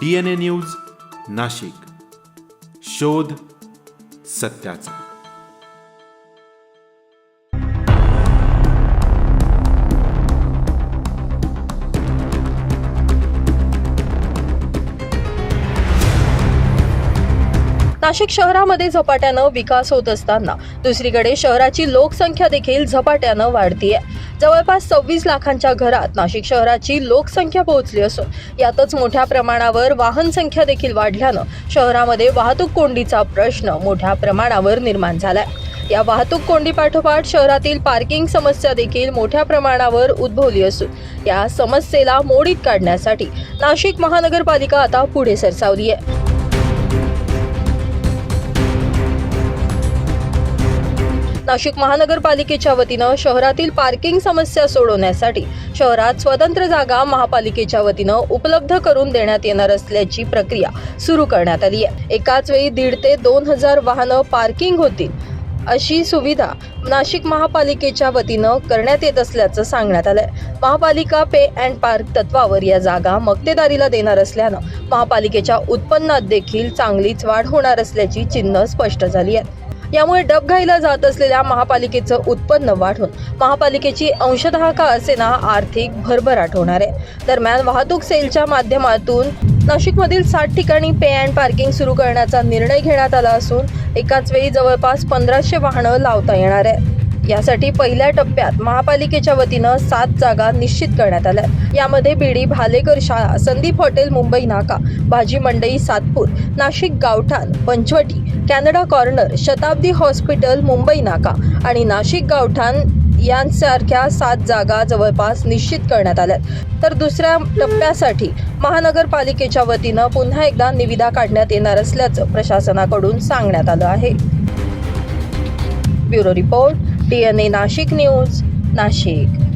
D N A news Nashik. शोध सत्याचा. नाशिक शहरामध्ये झपाट्यानं विकास होत असताना दुसरीकडे शहराची लोकसंख्या देखील झपाट्यानं वाढतीये. जवळपास सव्वीस लाखांच्या घरात नाशिक शहराची लोकसंख्या पोहोचली असून यातच मोठ्या प्रमाणावर वाहन संख्या देखील वाढल्यानं शहरामध्ये वाहतूक कोंडीचा प्रश्न मोठ्या प्रमाणावर निर्माण झालाय. या वाहतूक कोंडी पाठोपाठ शहरातील पार्किंग समस्या देखील मोठ्या प्रमाणावर उद्भवली असून या समस्येला मोडीत काढण्यासाठी नाशिक महानगरपालिका आता पुढे सरसावली आहे नाशिक महानगरपालिकेच्या वतीनं शहरातील पार्किंग समस्या सोडवण्यासाठी शहरात स्वतंत्र जागा महापालिकेच्या वतीनं उपलब्ध करून देण्यात येणार असल्याची प्रक्रिया सुरू करण्यात आली आहे. एकाच वेळी दीड ते दोन हजार वाहनं पार्किंग होतील अशी सुविधा नाशिक महापालिकेच्या वतीनं करण्यात येत असल्याचं सांगण्यात आलंय. महापालिका पे अँड पार्क तत्वावर या जागा मक्तेदारीला देणार असल्यानं महापालिकेच्या उत्पन्नात देखील चांगलीच वाढ होणार असल्याची चिन्ह स्पष्ट झाली आहेत यामुळे डबघाईला जात असलेल्या महापालिकेचं उत्पन्न वाढून महापालिकेची अंशतः का असेना आर्थिक भरभराट होणार आहे. दरम्यान वाहतूक सेलच्या माध्यमातून नाशिकमधील साठ ठिकाणी पे अँड पार्किंग सुरू करण्याचा निर्णय घेण्यात आला असून एकाच वेळी जवळपास पंधराशे वाहनं लावता येणार आहे यासाठी पहिल्या टप्प्यात महापालिकेच्या वतीनं सात जागा निश्चित करण्यात आल्या. यामध्ये बीडी भालेकर शाळा संदीप हॉटेल मुंबई नाका भाजी मंडई सातपूर नाशिक गावठाण Panchavati Canada corner Shatabdi hospital Mumbai नाका आणि नाशिक गावठाण यांसारख्या सात जागा जवळपास निश्चित करण्यात आल्या तर दुसऱ्या टप्प्यासाठी महानगरपालिकेच्या वतीनं पुन्हा एकदा निविदा काढण्यात येणार असल्याचं प्रशासनाकडून सांगण्यात आलं आहे. Bureau report T N A Nashik news Nashik